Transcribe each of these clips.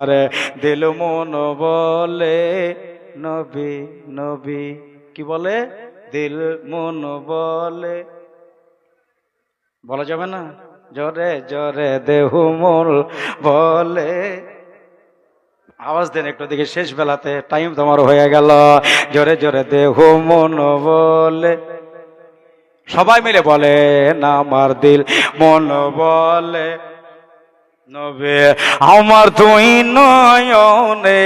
আরে দিল মন বলে, নবী নবী, কি বলে? দিল মন বলে। বলা যাবে না? জরে জরে দেহ মন বলে। আওয়াজ দেন একটু দিকে শেষ বেলাতে টাইম তোমার হয়ে গেল। জোরে জোরে দেহ মন বলে। সবাই মিলে বলে না আমার দিল মন বলে। নবে, আমার দুই নয়নে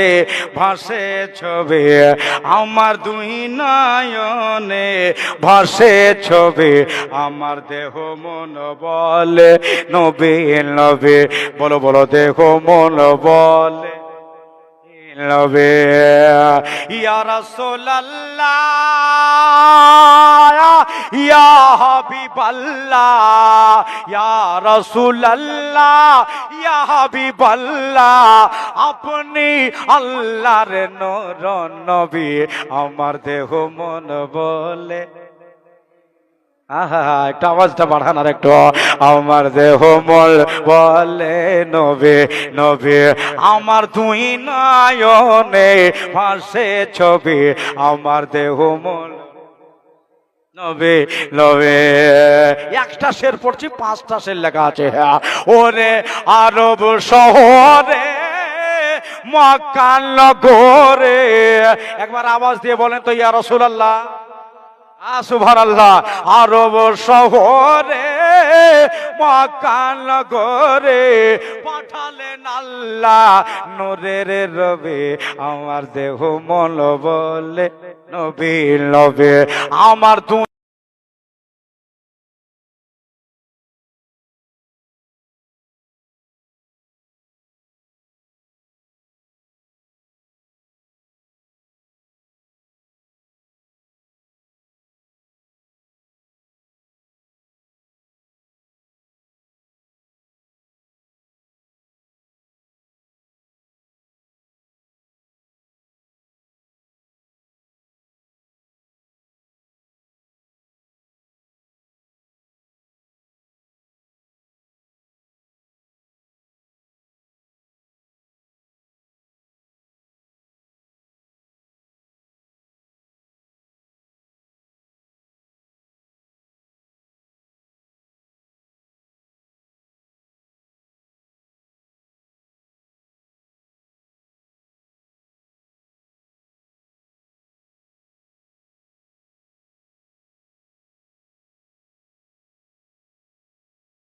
ভাসে ছবি, আমার দুই নয়নে ভাসে ছবি, আমার দেহ মন বলে, নবে নবে, বলো বলো, দেহ মন বলে, নবে। ইয়া রাসূলুল্লাহ, ইয়া হাবিবাল্লাহ, ইয়া রাসূলুল্লাহ ইয়া হাবিবাল্লাহ, আপনি আল্লাহর নূর নবী, আমার দেহ মন বলে। আহা, একটু আওয়াজটা বাড়ান আর একটু। আমার দেহ মল বলে নবে নবে, আমার দুই নয়নে ভাসে ছবি, আমার দেহ মল নবে নবে। একটা শের পড়ছি, পাঁচটা শের লেখা আছে। হ্যাঁ ওরে আরব শহরে মক্কান নগরে। একবার আওয়াজ দিয়ে বলেন তো, ইয়া রাসূলুল্লাহ সুভার আল্লাহ আরব শহরে মকান নগরে পাঠালেন আল্লাহ নূরের রবে। আমার দেহ মন বলে নবী নবী আমার দু